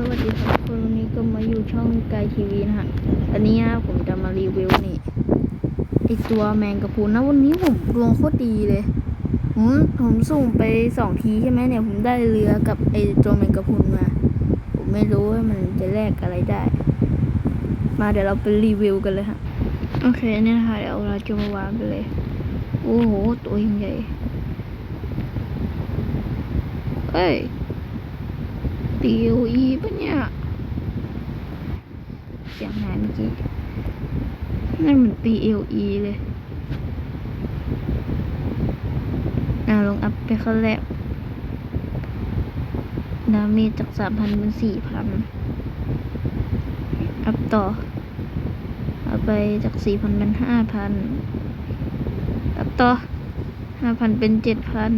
สวัสดีครับคนวันนี้ก็มาอยู่ช่องไกทีวีนะฮะอันนี้นะผมจะมารีวิวนี่ไอตัวแมงกะพรุนนะวันนี้ผมดวงโคตรดีเลย ผมผมสุ่มไปสองทีใช่ไหมเนี่ยผมได้เรือกับไอตัวแมงกะพรุนมา ผมไม่รู้ว่ามันจะแลกอะไรได้ มาเดี๋ยวเราไปรีวิวกันเลยฮะโอเคเนี่ยนะคะเดี๋ยวเราจะมาวางไปเลยโอ้โหตัวใหญ่เอ้ย ตีโออีปะเนี่ยเสียงหายเมื่อกี้นั่นเหมือนตีเอลีเลยอ่าลงอัพไปขั้นแรกดาเมจจากสามพันเป็นสี่พันอัพต่อ เอาไปจากสี่พันเป็นห้าพันอัพต่อห้าพันเป็นเจ็ดพัน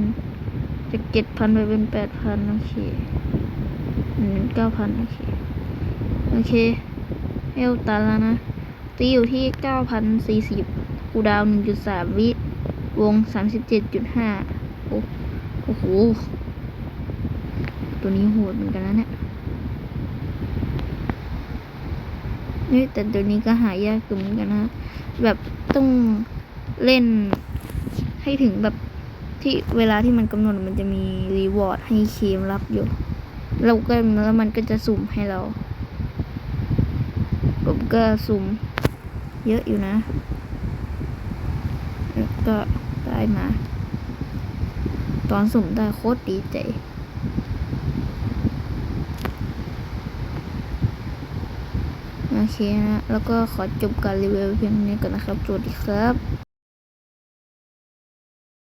จากเจ็ดพันไปเป็นแปดพันโอเคหนึ่งเก้าพันโอเค โอเคเอลตันแล้วนะ ตีอยู่ที่เก้าพันสี่สิบกูดาวหนึ่งจุดสามวิ วงสามสิบเจ็ดจุดห้าโอ้โห ตัวนี้โหดเหมือนกันแล้วเนี่ยนี่แต่ตัวนี้ก็หายากเหมือนกันนะ แบบต้องเล่นให้ถึงแบบ ที่เวลาที่มันกำหนดมันจะมีรีวอร์ดให้เคมรับอยู่เราก็แล้วมันก็จะสุ่มให้เรา ผมก็สุ่มเยอะอยู่นะ แล้วก็ได้มา ตอนสุ่มได้โคตรดีใจโอเคนะ แล้วก็ขอจบการรีวิวเพียงนี้ก่อนนะครับ สวัสดีครับ